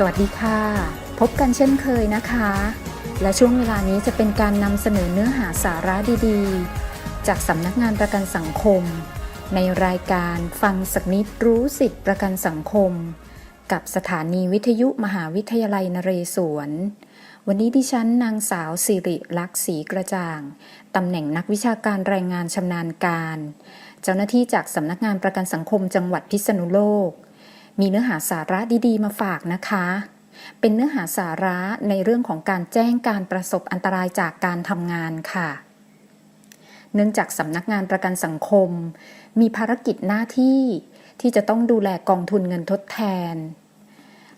สวัสดีค่ะ พบกันเช่นเคยนะคะ และช่วงเวลานี้จะเป็นการนำเสนอเนื้อหาสาระดีๆ จากสำนักงานประกันสังคม ในรายการฟังสักนิดรู้สิทธิประกันสังคม กับสถานีวิทยุมหาวิทยาลัยนเรศวร วันนี้ดิฉันนางสาวสิริลักษ์ศรีกระจ่างตำแหน่งนักวิชาการแรงงานชำนาญการ เจ้าหน้าที่จากสำนักงานประกันสังคมจังหวัดพิษณุโลก มีเนื้อหาสาระดีๆ มาฝากนะคะ เป็นเนื้อหาสาระในเรื่องของการแจ้งการประสบอันตรายจากการทำงานค่ะ เนื่องจากสำนักงานประกันสังคม มีภารกิจหน้าที่ที่จะต้องดูแลกองทุนเงินทดแทน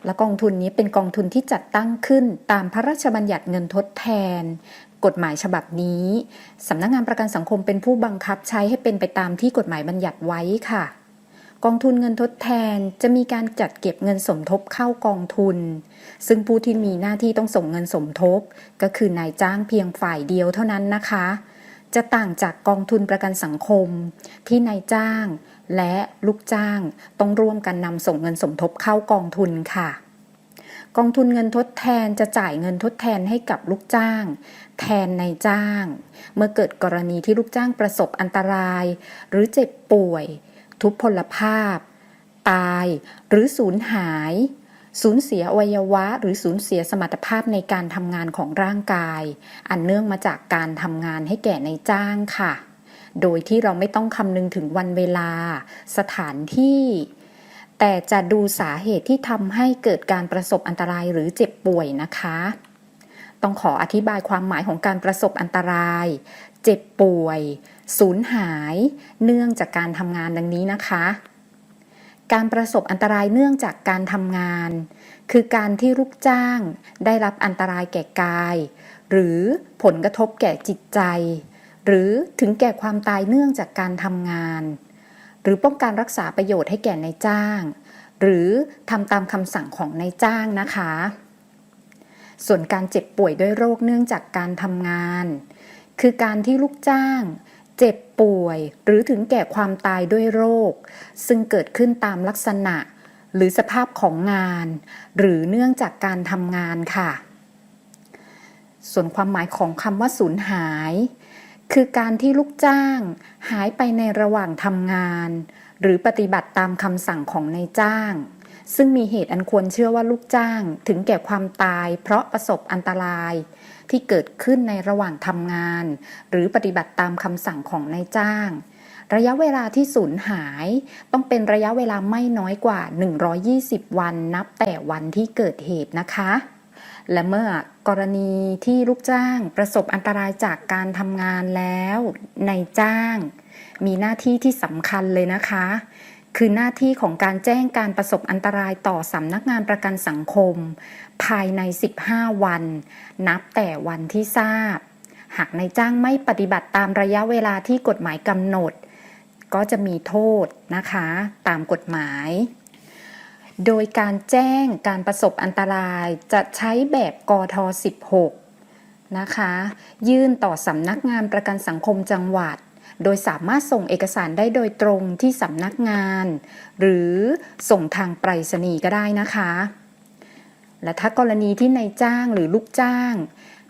และกองทุนนี้เป็นกองทุนที่จัดตั้งขึ้นตามพระราชบัญญัติเงินทดแทน กฎหมายฉบับนี้สำนักงานประกันสังคมเป็นผู้บังคับใช้ให้เป็นไปตามที่กฎหมายบัญญัติไว้ค่ะ กองทุนเงินทดแทนจะมีการจัดเก็บเงินสมทบเข้ากองทุน ซึ่งผู้ที่มีหน้าที่ต้องส่งเงินสมทบ ก็คือนายจ้างเพียงฝ่ายเดียวเท่านั้นนะคะ จะต่างจากกองทุนประกันสังคม ที่นายจ้างและลูกจ้างต้องร่วมกันนำส่งเงินสมทบเข้ากองทุนค่ะ กองทุนเงินทดแทนจะจ่ายเงินทดแทนให้กับลูกจ้าง แทนนายจ้าง เมื่อเกิดกรณีที่ลูกจ้างประสบอันตราย หรือเจ็บป่วย ทุพพลภาพ ตายหรือสูญหาย สูญเสียอวัยวะ หรือสูญเสียสมรรถภาพในการทำงานของร่างกาย อันเนื่องมาจากการทำงานให้แก่ในจ้างค่ะ โดยที่เราไม่ต้องคำนึงถึงวันเวลา สถานที่ แต่จะดูสาเหตุที่ทำให้เกิดการประสบอันตรายหรือเจ็บป่วยนะคะต้องขออธิบายความหมายของการประสบอันตราย เจ็บป่วย สูญหาย เนื่องจากการทำงานดังนี้นะคะ การประสบอันตรายเนื่องจากการทำงาน คือการที่ลูกจ้างได้รับอันตรายแก่กาย หรือผลกระทบแก่จิตใจ หรือถึงแก่ความตายเนื่องจากการทำงาน หรือป้องกันรักษาประโยชน์ให้แก่นายจ้าง หรือทำตามคำสั่งของนายจ้างนะคะส่วนการเจ็บป่วยด้วยโรคเนื่องจากการทำงาน คือการที่ลูกจ้าง เจ็บป่วยหรือถึงแก่ความตายด้วยโรค ซึ่งเกิดขึ้นตามลักษณะ หรือสภาพของงาน หรือเนื่องจากการทำงานค่ะ ส่วนความหมายของคำว่าสูญหาย คือการที่ลูกจ้างหายไปในระหว่างทำงาน หรือปฏิบัติตามคำสั่งของนายจ้าง ซึ่งมีเหตุอันควรเชื่อว่าลูกจ้างถึงแก่ความตาย เพราะประสบอันตราย ที่เกิดขึ้นในระหว่างทำงาน หรือปฏิบัติตามคำสั่งของนายจ้าง ระยะเวลาที่สูญหาย ต้องเป็นระยะเวลาไม่น้อยกว่า 120 วันนับแต่วันที่เกิดเหตุนะคะและเมื่อกรณีที่ลูกจ้างประสบอันตรายจากการทำงานแล้วนายจ้าง มีหน้าที่ที่สำคัญเลยนะคะ คือหน้าที่ของการแจ้งการประสบอันตรายต่อสำนักงานประกันสังคม ภายใน 15 วัน นับแต่วันที่ทราบ หากนายจ้างไม่ปฏิบัติตามระยะเวลาที่กฎหมายกำหนด ก็จะมีโทษนะคะ ตามกฎหมายโดยการแจ้งการประสบอันตรายจะใช้แบบกท16 นะคะ ยื่นต่อสำนักงานประกันสังคมจังหวัด โดยสามารถส่งเอกสารได้โดยตรงที่สำนักงาน หรือส่งทางไปรษณีย์ก็ได้นะคะ และถ้ากรณีที่นายจ้างหรือลูกจ้าง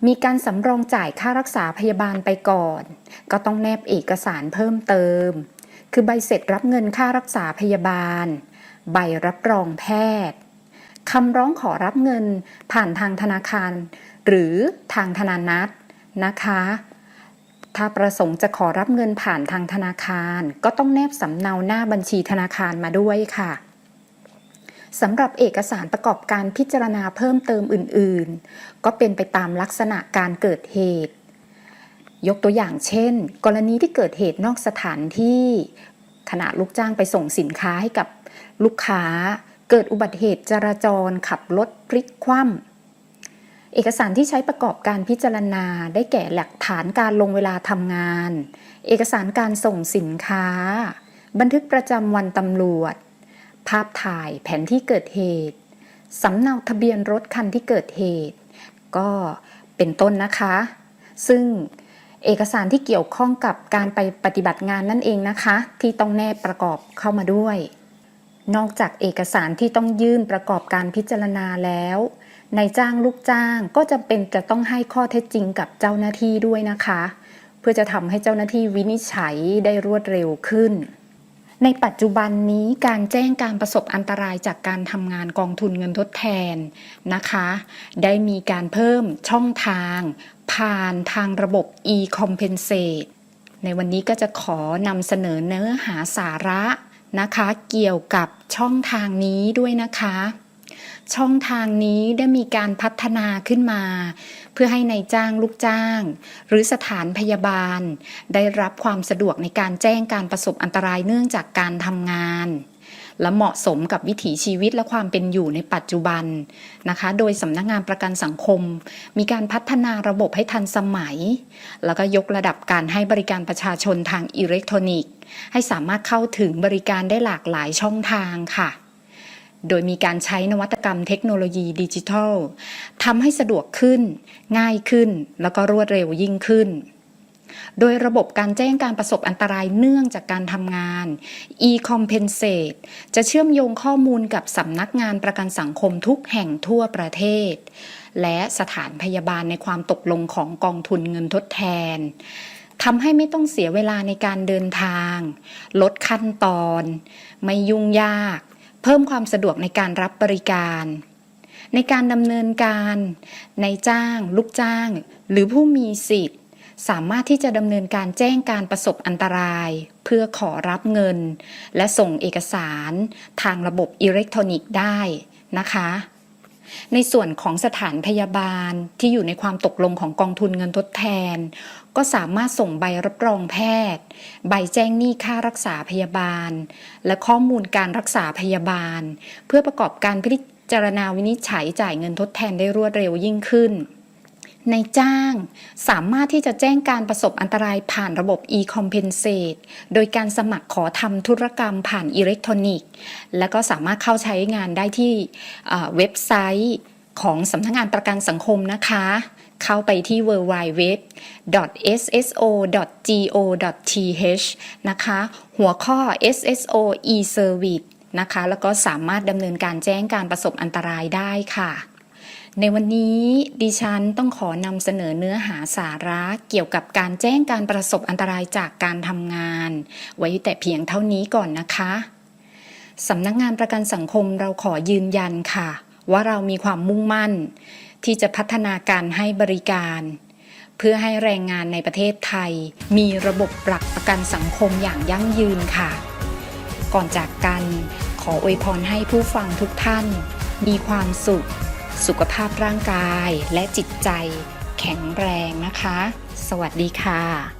มีการสำรองจ่ายค่ารักษาพยาบาลไปก่อน ก็ต้องแนบเอกสารเพิ่มเติม คือใบเสร็จรับเงินค่ารักษาพยาบาล ใบรับรองแพทย์คำร้องขอรับเงินผ่านทางธนาคาร หรือทางธนานัตนะคะ ถ้าประสงค์จะขอรับเงินผ่านทางธนาคาร ก็ต้องแนบสำเนาหน้าบัญชีธนาคารมาด้วยค่ะสำหรับเอกสารประกอบการพิจารณาเพิ่มเติมอื่นๆ ก็เป็นไปตามลักษณะการเกิดเหตุ ยกตัวอย่างเช่น กรณีที่เกิดเหตุนอกสถานที่ขณะลูกจ้างไปส่งสินค้าให้กับลูกค้า เกิดอุบัติเหตุจราจรขับรถพลิกคว่ำ เอกสารที่ใช้ประกอบการพิจารณาได้แก่หลักฐานการลงเวลาทำงาน เอกสารการส่งสินค้า บันทึกประจำวันตำรวจ ภาพถ่ายแผนที่เกิดเหตุสำเนาทะเบียนรถคันที่เกิดเหตุ ก็เป็นต้นนะคะ ซึ่งเอกสารที่เกี่ยวข้องกับการไปปฏิบัติงานนั่นเองนะคะ ที่ต้องแนบประกอบเข้ามาด้วย นอกจากเอกสารที่ต้องยื่นประกอบการพิจารณาแล้ว นายจ้างลูกจ้างก็จำเป็นจะต้องให้ข้อเท็จจริงกับเจ้าหน้าที่ด้วยนะคะ เพื่อจะทำให้เจ้าหน้าที่วินิจฉัยได้รวดเร็วขึ้น ในปัจจุบันนี้การแจ้งการประสบอันตรายจากการทำงานกองทุนเงินทดแทนนะคะ ได้มีการเพิ่มช่องทาง ผ่านทางระบบ e-compensate ในวันนี้ก็จะขอนำเสนอเนื้อหาสาระนะคะ เกี่ยวกับช่องทางนี้ด้วยนะคะ ช่องทางนี้ได้มีการพัฒนาขึ้นมา เพื่อให้ในายจ้างลูกจ้าง หรือสถานพยาบาล ได้รับความสะดวกในการแจ้งการประสบอันตรายเนื่องจากการทำงาน และเหมาะสมกับวิถีชีวิตและความเป็นอยู่ในปัจจุบันนะคะ โดยสำนักงานประกันสังคม มีการพัฒนาระบบให้ทันสมัย แล้วก็ยกระดับการให้บริการประชาชนทางอิเล็กทรอนิกส์ ให้สามารถเข้าถึงบริการได้หลากหลายช่องทางค่ะ โดยมีการใช้นวัตกรรมเทคโนโลยีดิจิทัลทำให้สะดวกขึ้น ง่ายขึ้น แล้วก็รวดเร็วยิ่งขึ้น โดยระบบการแจ้งการประสบอันตรายเนื่องจากการทำงาน e-compensate จะเชื่อมโยงข้อมูลกับสำนักงานประกันสังคมทุกแห่งทั่วประเทศ และสถานพยาบาลในความตกลงของกองทุนเงินทดแทนทำให้ไม่ต้องเสียเวลาในการเดินทาง ลดขั้นตอน ไม่ยุ่งยาก เพิ่มความสะดวกในการรับบริการ ในการดำเนินการในจ้าง ลูกจ้าง หรือผู้มีสิทธิ์ สามารถที่จะดำเนินการแจ้งการประสบอันตราย เพื่อขอรับเงิน และส่งเอกสาร ทางระบบอิเล็กทรอนิกส์ได้นะคะ ในส่วนของสถานพยาบาลที่อยู่ในความตกลงของกองทุนเงินทดแทน ก็สามารถส่งใบรับรองแพทย์ ใบแจ้งหนี้ค่ารักษาพยาบาล และข้อมูลการรักษาพยาบาล เพื่อประกอบการพิจารณาวินิจฉัยจ่ายเงินทดแทนได้รวดเร็วยิ่งขึ้น ในจ้างสามารถที่จะแจ้งการประสบอันตรายผ่านระบบ e-compensate โดยการสมัครขอทำธุรกรรมผ่านอิเล็กทรอนิกส์ และก็สามารถเข้าใช้งานได้ที่เว็บไซต์ของสำนักงานประกันสังคมนะคะ เข้าไปที่ www.sso.go.th นะคะ หัวข้อ SSO e-service นะคะ แล้วก็สามารถดำเนินการแจ้งการประสบอันตรายได้ค่ะ ในวันนี้ดิฉันต้องขอนำเสนอเนื้อหาสาระเกี่ยวกับการแจ้งการประสบอันตรายจากการทำงาน ไว้แต่เพียงเท่านี้ก่อนนะคะสำนักงานประกันสังคมเราขอยืนยันค่ะ ว่าเรามีความมุ่งมั่น ที่จะพัฒนาการให้บริการ เพื่อให้แรงงานในประเทศไทย มีระบบหลักประกันสังคมอย่างยั่งยืนค่ะ ก่อนจากกัน ขออวยพรให้ผู้ฟังทุกท่าน มีความสุข สุขภาพร่างกายและจิตใจแข็งแรงนะคะ สวัสดีค่ะ